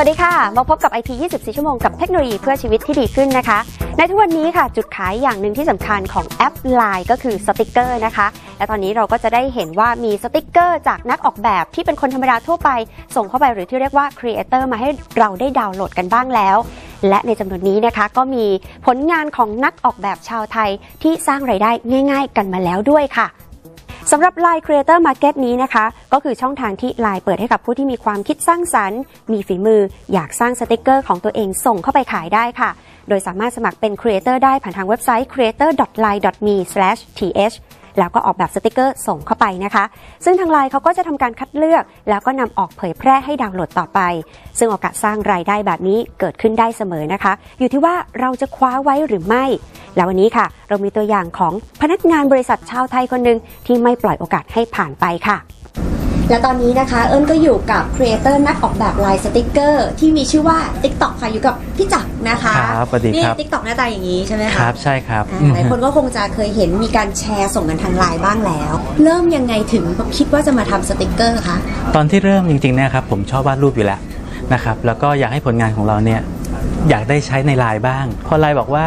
วัสดีค่ะ มาพบกับ IT 24 ชั่วโมงกับเทคโนโลยีเพื่อชีวิตที่ดีขึ้นนะคะ ในทุกวันนี้ค่ะ จุดขายอย่างหนึ่งที่สำคัญของแอป Line ก็คือสติกเกอร์นะคะ และตอนนี้เราก็จะได้เห็นว่ามีสติกเกอร์จากนักออกแบบที่เป็นคนธรรมดาทั่วไป ส่งเข้าไปหรือที่เรียกว่าครีเอเตอร์มาให้เราได้ดาวน์โหลดกันบ้างแล้ว และในจำนวนนี้นะคะ ก็มีผลงานของนักออกแบบชาวไทยที่สร้างไรายได้ง่าย ๆ กันมาแล้วด้วยค่ะ สำหรับ Line Creator Market นี้นะคะ ก็คือช่องทางที่ Line เปิดให้กับผู้ที่มีความคิดสร้างสรรค์ มีฝีมือ อยากสร้างสติกเกอร์ของตัวเองส่งเข้าไปขายได้ค่ะ โดยสามารถสมัครเป็น Creator ได้ผ่านทางเว็บไซต์ creator.line.me/th แล้วก็ออกแบบสติกเกอร์ส่งเข้าไปนะคะ ซึ่งทางไลน์เขาก็จะทำการคัดเลือก แล้วก็นำออกเผยแพร่ให้ดาวน์โหลดต่อไป ซึ่งโอกาสสร้างรายได้แบบนี้เกิดขึ้นได้เสมอนะคะ อยู่ที่ว่าเราจะคว้าไว้หรือไม่ แล้ววันนี้ค่ะ เรามีตัวอย่างของพนักงานบริษัทชาวไทยคนหนึ่งที่ไม่ปล่อยโอกาสให้ผ่านไปค่ะ และตอนนี้นะคะเอิญก็อยู่กับครีเอเตอร์นักออกแบบลายสติกเกอร์ที่มีชื่อว่า TikTok ค่ะอยู่กับพี่จักรนะคะครับสวัสดีนี่ ครับ TikTok หน้าตาอย่างนี้ใช่ไหมคคะรับใช่ครับอ่าหลายคนก็คงจะเคยเห็นมีการแชร์ส่งกันทางไลน์บ้างแล้ว เริ่มยังไงถึงคิดว่าจะมาทำสติกเกอร์คะ ตอนที่เริ่มจริงๆเนะครับผมชอบวาดรูปอยู่แล้วนะครับแล้วก็อยากให้ผลงานของเราเนี่ยอยากได้ใช้ในไลน์บ้าง พอไลน์บอกว่า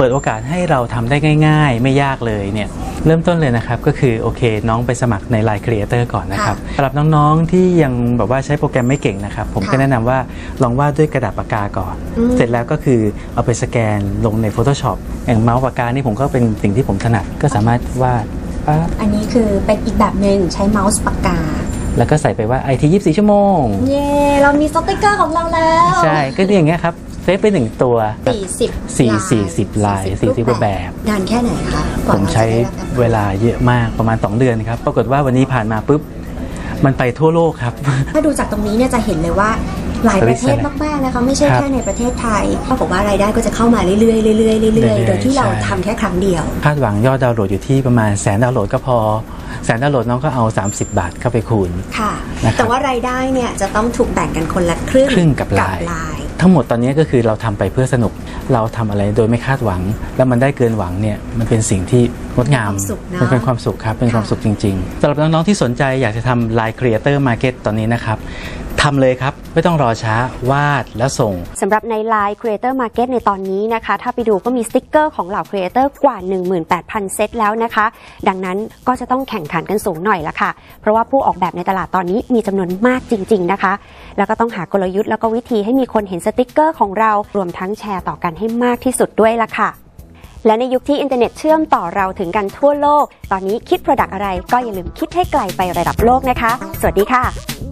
เปิดโอกาสให้เราทำได้ง่าย ๆ ไม่ยากเลยเนี่ยเริ่มต้นเลยนะครับก็คือโอเคน้องไปสมัครใน Line Creator ก่อนนะครับสำหรับน้องๆที่ยังแบบว่าใช้โปรแกรมไม่เก่งนะครับ ผมก็แนะนำว่าลองวาดด้วยกระดาษปากกาก่อน เสร็จแล้วก็คือเอาไปสแกนลงใน Photoshop อย่างเมาส์ปากกานี่ผมก็เป็นสิ่งที่ผมถนัดก็สามารถวาดปั๊บอันนี้คือเป็นอีกแบบหนึ่งใช้เมาส์ปากกา แล้วก็ใส่ไปว่า IT 24ชั่วโมง เย้เรามีสติกเกอร์ของเราแล้ว ใช่ ก็อย่างเงี้ยครับเซฟไปหนึ่งตัว40สี่สี่สิบลายสี่สิบกว่าแบบนานแค่ไหนคะกผว่ามใช้เราจะได้รับเวลาเยอะมากประมาณ 2 เดือนครับ ปรากฏว่าวันนี้ผ่านมาปุ๊บ มันไปทั่วโลกครับ ถ้าดูจากตรงนี้เนี่ยจะเห็นเลยว่า หลายประเทศมากๆนะคะไม่ใช่ครับแค่ในประเทศไทยเท่ากับว่ารายได้ก็จะเข้ามาเรื่อยๆเรื่อยๆเรื่อยเรื่อยๆๆโดยที่เราใช่ทำแค่ครั้งเดียว คาดหวังยอดดาวน์โหลดอยู่ที่ประมาณแสนดาวน์โหลดก็พอแสนดาวน์โหลดน้องก็เอา 30 บาทเข้าไปคูณค่ะนะครับแต่ว่ารายได้เนี่ยจะต้องถูกแบ่งกันคนละครึ่งครึ่งกับไลน์ไลน์ทั้งหมดตอนนี้ก็คือเราทำไปเพื่อสนุกเราทำอะไรโดยไม่คาดหวัง แล้วมันได้เกินหวังเนี่ยมันเป็นสิ่งที่งดงามความสุขเนอะมันเป็นความสุขครับเป็นความสุขจริงๆสำหรับน้องๆที่สนใจอยากจะทำ Line Creator Market ตอนนี้นะครับ ทำเลยครับ ไม่ต้องรอช้าวาดแล้วส่งสำหรับใน Line Creator Market ในตอนนี้นะคะ ถ้าไปดูก็มีสติกเกอร์ของเหล่า Creator กว่า 18,000 เซตแล้วนะคะ ดังนั้นก็จะต้องแข่งขันกันสูงหน่อยละค่ะ เพราะว่าผู้ออกแบบในตลาดตอนนี้มีจำนวนมากจริง ๆนะคะ แล้วก็ต้องหากลยุทธ์แล้วก็วิธีให้มีคนเห็นสติกเกอร์ของเรารวมทั้งแชร์ต่อกันให้มากที่สุดด้วยละค่ะและในยุคที่อินเทอร์เน็ตเชื่อมต่อเราถึงกันทั่วโลก ตอนนี้คิด Product อะไรก็อย่าลืมคิดให้ไกลไประดับโลกนะคะ สวัสดีค่ะ